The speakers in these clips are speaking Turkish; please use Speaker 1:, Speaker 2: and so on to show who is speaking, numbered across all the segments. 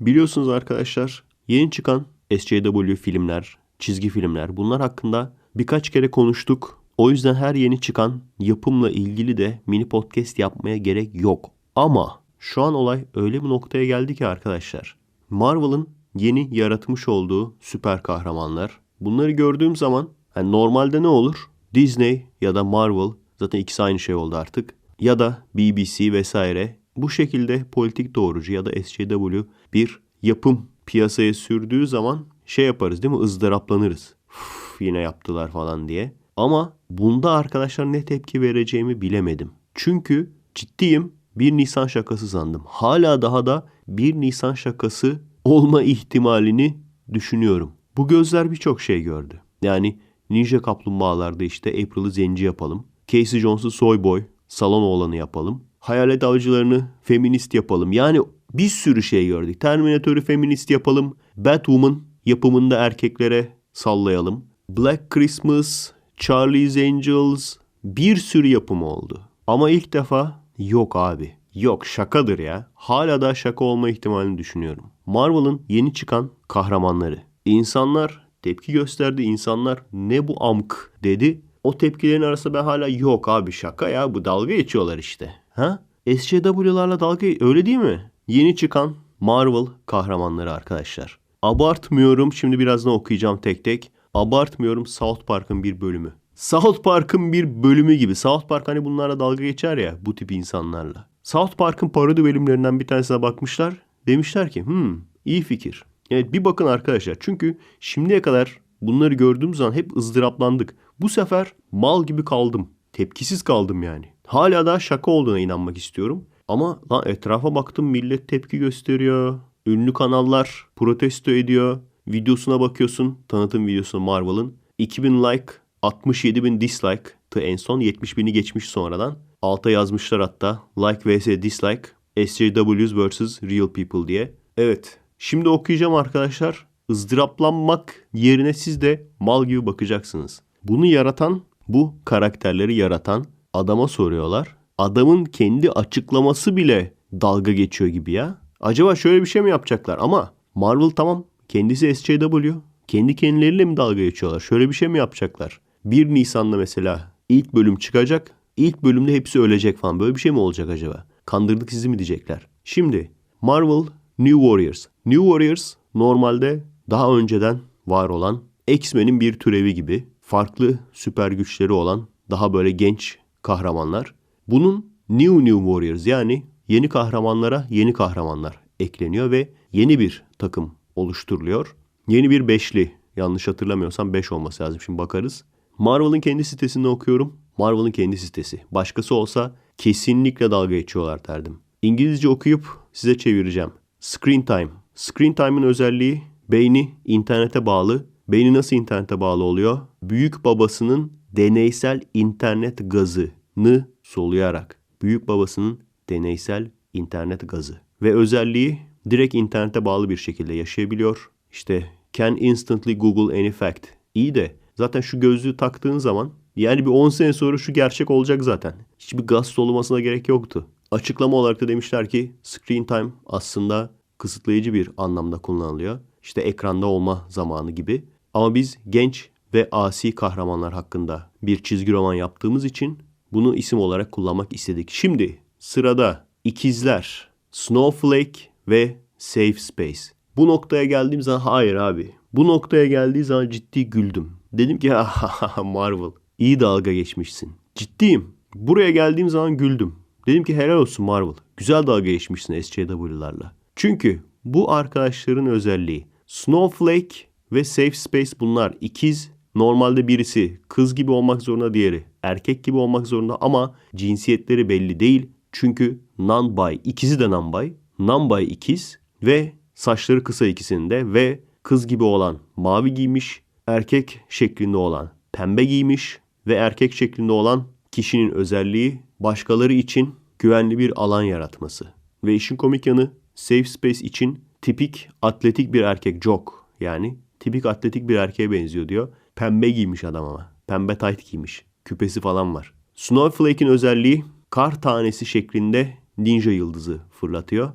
Speaker 1: Biliyorsunuz arkadaşlar yeni çıkan SJW filmler, çizgi filmler bunlar hakkında birkaç kere konuştuk. O yüzden her yeni çıkan yapımla ilgili de mini podcast yapmaya gerek yok. Ama şu an olay öyle bir noktaya geldi ki arkadaşlar. Marvel'ın yeni yaratmış olduğu süper kahramanlar. Bunları gördüğüm zaman yani normalde ne olur? Disney ya da Marvel zaten ikisi aynı şey oldu artık. Ya da BBC vesaire bu şekilde politik doğrucu ya da SJW bir yapım piyasaya sürdüğü zaman şey yaparız değil mi? ızdıraplanırız. Uf, yine yaptılar falan diye. Ama bunda arkadaşlar ne tepki vereceğimi bilemedim. Çünkü ciddiyim bir Nisan şakası sandım. Hala daha da bir Nisan şakası olma ihtimalini düşünüyorum. Bu gözler birçok şey gördü. Yani Ninja Kaplumbağalarda işte April'ı zenci yapalım. Casey Jones'u soyboy, salon oğlanı yapalım. Hayalet avcılarını feminist yapalım. Yani bir sürü şey gördük. Terminator'u feminist yapalım. Batwoman yapımında erkeklere sallayalım. Black Christmas, Charlie's Angels bir sürü yapım oldu. Ama ilk defa yok abi. Yok şakadır ya. Hala da şaka olma ihtimalini düşünüyorum. Marvel'ın yeni çıkan kahramanları. İnsanlar tepki gösterdi. İnsanlar ne bu amk dedi. O tepkilerin arasında ben hala yok abi şaka ya bu dalga geçiyorlar işte. Ha? SJW'larla dalga öyle değil mi? Yeni çıkan Marvel kahramanları arkadaşlar. Abartmıyorum şimdi birazdan okuyacağım tek tek. Abartmıyorum South Park'ın bir bölümü. South Park'ın bir bölümü gibi. South Park hani bunlarla dalga geçer ya bu tip insanlarla. South Park'ın parodi bölümlerinden bir tanesine bakmışlar. Demişler ki hmm iyi fikir. Evet bir bakın arkadaşlar. Çünkü şimdiye kadar bunları gördüğüm zaman hep ızdıraplandık. Bu sefer mal gibi kaldım. Tepkisiz kaldım yani. Hala daha şaka olduğuna inanmak istiyorum. Ama lan etrafa baktım millet tepki gösteriyor. Ünlü kanallar protesto ediyor. Videosuna bakıyorsun. Tanıtım videosuna Marvel'ın. 2000 like, 67 bin dislike. Tı en son 70 bini geçmiş sonradan. Alta yazmışlar hatta. Like vs dislike. SJWs vs Real People diye. Evet. Şimdi okuyacağım arkadaşlar. ızdıraplanmak yerine siz de mal gibi bakacaksınız. Bunu yaratan, bu karakterleri yaratan adama soruyorlar. Adamın kendi açıklaması bile dalga geçiyor gibi ya. Acaba şöyle bir şey mi yapacaklar? Ama Marvel tamam kendisi SJW. Kendi kendileriyle mi dalga geçiyorlar? Şöyle bir şey mi yapacaklar? 1 Nisan'da mesela ilk bölüm çıkacak. İlk bölümde hepsi ölecek falan. Böyle bir şey mi olacak acaba? Kandırdık sizi mi diyecekler. Şimdi Marvel New Warriors. New Warriors normalde daha önceden var olan X-Men'in bir türevi gibi farklı süper güçleri olan daha böyle genç kahramanlar. Bunun New New Warriors yani yeni kahramanlara yeni kahramanlar ekleniyor ve yeni bir takım oluşturuluyor. Yeni bir beşli yanlış hatırlamıyorsam 5 olması lazım şimdi bakarız. Marvel'ın kendi sitesinde okuyorum. Marvel'ın kendi sitesi. Başkası olsa kesinlikle dalga geçiyorlar derdim. İngilizce okuyup size çevireceğim. Screen time. Screen time'ın özelliği beyni internete bağlı. Beyni nasıl internete bağlı oluyor? Büyük babasının deneysel internet gazını soluyarak. Büyük babasının deneysel internet gazı. Ve özelliği direkt internete bağlı bir şekilde yaşayabiliyor. İşte can instantly google any fact. İyi de zaten şu gözlüğü taktığın zaman yani bir 10 sene sonra şu gerçek olacak zaten. Hiçbir gaz solumasına gerek yoktu. Açıklama olarak da demişler ki screen time aslında kısıtlayıcı bir anlamda kullanılıyor. İşte ekranda olma zamanı gibi. Ama biz genç ve asi kahramanlar hakkında bir çizgi roman yaptığımız için bunu isim olarak kullanmak istedik. Şimdi sırada ikizler, Snowflake ve Safe Space. Bu noktaya geldiğim zaman hayır abi. Bu noktaya geldiği zaman ciddi güldüm. Dedim ki Marvel iyi dalga geçmişsin. Ciddiyim. Buraya geldiğim zaman güldüm. Dedim ki helal olsun Marvel. Güzel dalga geçmişsin SJW'larla. Çünkü bu arkadaşların özelliği Snowflake ve Safe Space bunlar ikiz. Normalde birisi kız gibi olmak zorunda diğeri erkek gibi olmak zorunda ama cinsiyetleri belli değil. Çünkü non-bi ikisi de non-bi. Non-bi ikiz ve saçları kısa ikisinde ve kız gibi olan mavi giymiş, erkek şeklinde olan pembe giymiş ve erkek şeklinde olan kişinin özelliği başkaları için güvenli bir alan yaratması. Ve işin komik yanı Safe Space için tipik atletik bir erkek Jok yani tipik atletik bir erkeğe benziyor diyor. Pembe giymiş adam ama. Pembe tight giymiş. Küpesi falan var. Snowflake'in özelliği kar tanesi şeklinde ninja yıldızı fırlatıyor.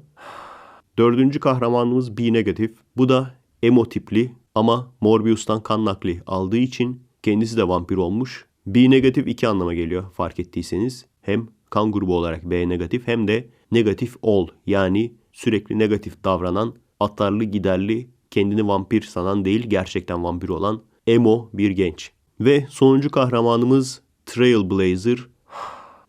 Speaker 1: Dördüncü kahramanımız B negatif. Bu da emo tipli ama Morbius'tan kan nakli aldığı için kendisi de vampir olmuş. B negatif iki anlama geliyor fark ettiyseniz. Hem kan grubu olarak B negatif hem de negatif ol yani sürekli negatif davranan, atarlı giderli, kendini vampir sanan değil gerçekten vampir olan emo bir genç. Ve sonuncu kahramanımız Trailblazer.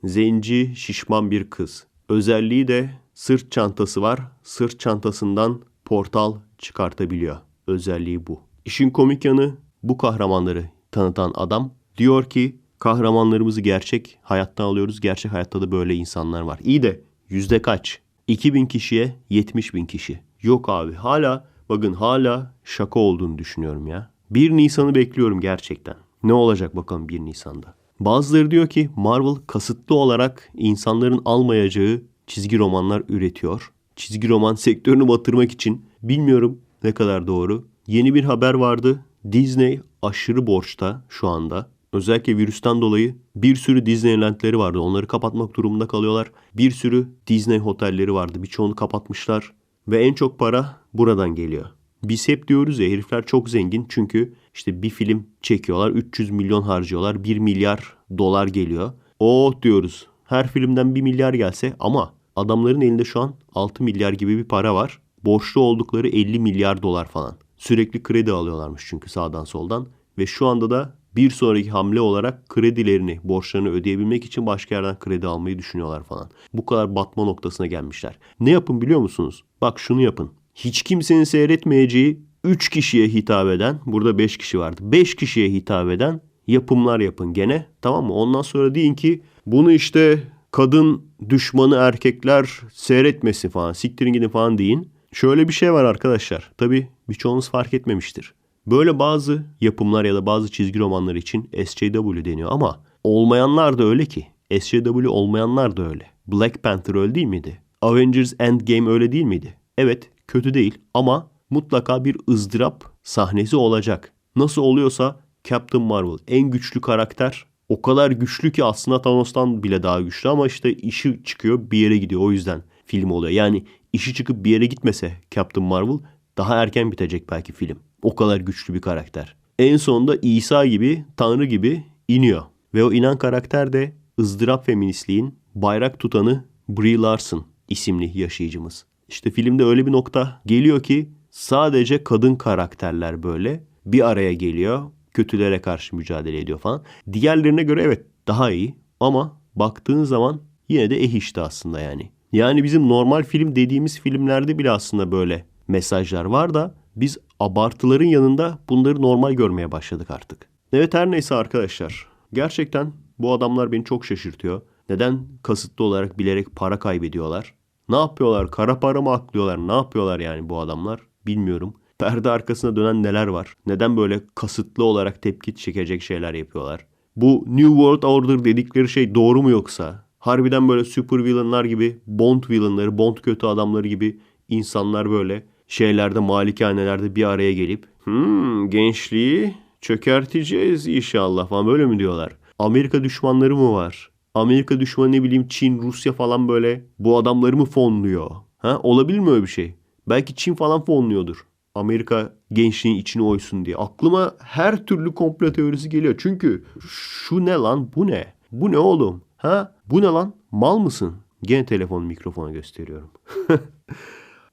Speaker 1: Zenci, şişman bir kız. Özelliği de sırt çantası var. Sırt çantasından portal çıkartabiliyor. Özelliği bu. İşin komik yanı bu kahramanları tanıtan adam diyor ki kahramanlarımızı gerçek hayattan alıyoruz. Gerçek hayatta da böyle insanlar var. İyi de yüzde kaç? 2000 kişiye 70 bin kişi. Yok abi hala bakın hala şaka olduğunu düşünüyorum ya. 1 Nisan'ı bekliyorum gerçekten. Ne olacak bakalım 1 Nisan'da. Bazıları diyor ki Marvel kasıtlı olarak insanların almayacağı çizgi romanlar üretiyor. Çizgi roman sektörünü batırmak için bilmiyorum ne kadar doğru. Yeni bir haber vardı. Disney aşırı borçta şu anda. Özellikle virüsten dolayı bir sürü Disneyland'leri vardı. Onları kapatmak durumunda kalıyorlar. Bir sürü Disney otelleri vardı. Birçoğunu kapatmışlar. Ve en çok para buradan geliyor. Biz hep diyoruz ya herifler çok zengin çünkü işte bir film çekiyorlar 300 milyon harcıyorlar 1 milyar dolar geliyor. O diyoruz her filmden 1 milyar gelse ama adamların elinde şu an 6 milyar gibi bir para var. Borçlu oldukları 50 milyar dolar falan. Sürekli kredi alıyorlarmış çünkü sağdan soldan ve şu anda da bir sonraki hamle olarak kredilerini, borçlarını ödeyebilmek için başka yerden kredi almayı düşünüyorlar falan. Bu kadar batma noktasına gelmişler. Ne yapın biliyor musunuz? Bak şunu yapın hiç kimsenin seyretmeyeceği 3 kişiye hitap eden, burada 5 kişi vardı. 5 kişiye hitap eden yapımlar yapın gene. Tamam mı? Ondan sonra deyin ki bunu işte kadın düşmanı erkekler seyretmesin falan. Siktirin gidin falan deyin. Şöyle bir şey var arkadaşlar. Tabi birçoğunuz fark etmemiştir. Böyle bazı yapımlar ya da bazı çizgi romanlar için SJW deniyor ama olmayanlar da öyle ki. SJW olmayanlar da öyle. Black Panther öyle değil miydi? Avengers Endgame öyle değil miydi? Evet kötü değil ama mutlaka bir ızdırap sahnesi olacak. Nasıl oluyorsa Captain Marvel en güçlü karakter o kadar güçlü ki aslında Thanos'tan bile daha güçlü ama işte işi çıkıyor bir yere gidiyor o yüzden film oluyor. Yani işi çıkıp bir yere gitmese Captain Marvel daha erken bitecek belki film. O kadar güçlü bir karakter. En sonunda İsa gibi, Tanrı gibi iniyor. Ve o inen karakter de ızdırap feministliğin bayrak tutanı Brie Larson isimli yaşayıcımız. İşte filmde öyle bir nokta geliyor ki sadece kadın karakterler böyle bir araya geliyor. Kötülere karşı mücadele ediyor falan. Diğerlerine göre evet daha iyi ama baktığın zaman yine de eh işte aslında yani. Yani bizim normal film dediğimiz filmlerde bile aslında böyle mesajlar var da biz abartıların yanında bunları normal görmeye başladık artık. Evet her neyse arkadaşlar. Gerçekten bu adamlar beni çok şaşırtıyor. Neden kasıtlı olarak bilerek para kaybediyorlar? Ne yapıyorlar? Kara para mı aklıyorlar? Ne yapıyorlar yani bu adamlar? Bilmiyorum. Perde arkasına dönen neler var? Neden böyle kasıtlı olarak tepki çekecek şeyler yapıyorlar? Bu New World Order dedikleri şey doğru mu yoksa? Harbiden böyle super villainlar gibi Bond villainları, Bond kötü adamları gibi insanlar böyle şeylerde malikanelerde bir araya gelip hmm, gençliği çökerteceğiz inşallah falan böyle mi diyorlar? Amerika düşmanları mı var? Amerika düşmanı ne bileyim Çin, Rusya falan böyle bu adamları mı fonluyor? Ha? Olabilir mi öyle bir şey? Belki Çin falan fonluyordur. Amerika gençliğin içine oysun diye. Aklıma her türlü komplo teorisi geliyor. Çünkü şu ne lan bu ne? Bu ne oğlum? Ha? Bu ne lan? Mal mısın? Gene telefon mikrofona gösteriyorum.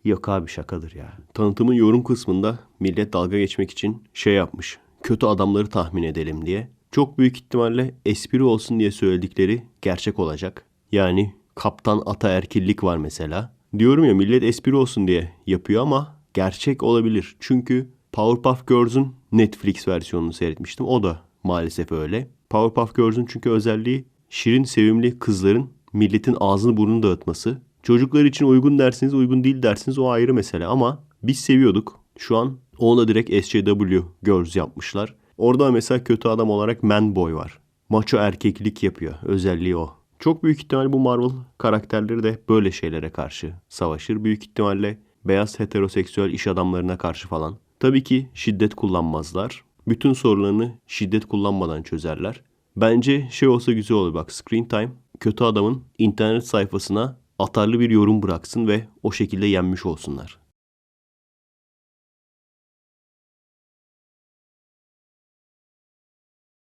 Speaker 1: Yok abi şakadır ya. Tanıtımın yorum kısmında millet dalga geçmek için şey yapmış. Kötü adamları tahmin edelim diye çok büyük ihtimalle espri olsun diye söyledikleri gerçek olacak. Yani kaptan ataerkillik var mesela. Diyorum ya millet espri olsun diye yapıyor ama gerçek olabilir. Çünkü Powerpuff Girls'un Netflix versiyonunu seyretmiştim. O da maalesef öyle. Powerpuff Girls'un çünkü özelliği şirin sevimli kızların milletin ağzını burnunu dağıtması. Çocuklar için uygun dersiniz uygun değil dersiniz o ayrı mesele ama biz seviyorduk. Şu an ona direkt SJW Girls yapmışlar. Orada mesela kötü adam olarak Man Boy var. Maço erkeklik yapıyor. Özelliği o. Çok büyük ihtimal bu Marvel karakterleri de böyle şeylere karşı savaşır. Büyük ihtimalle beyaz heteroseksüel iş adamlarına karşı falan. Tabii ki şiddet kullanmazlar. Bütün sorunlarını şiddet kullanmadan çözerler. Bence şey olsa güzel olur bak Screen Time kötü adamın internet sayfasına atarlı bir yorum bıraksın ve o şekilde yenmiş olsunlar.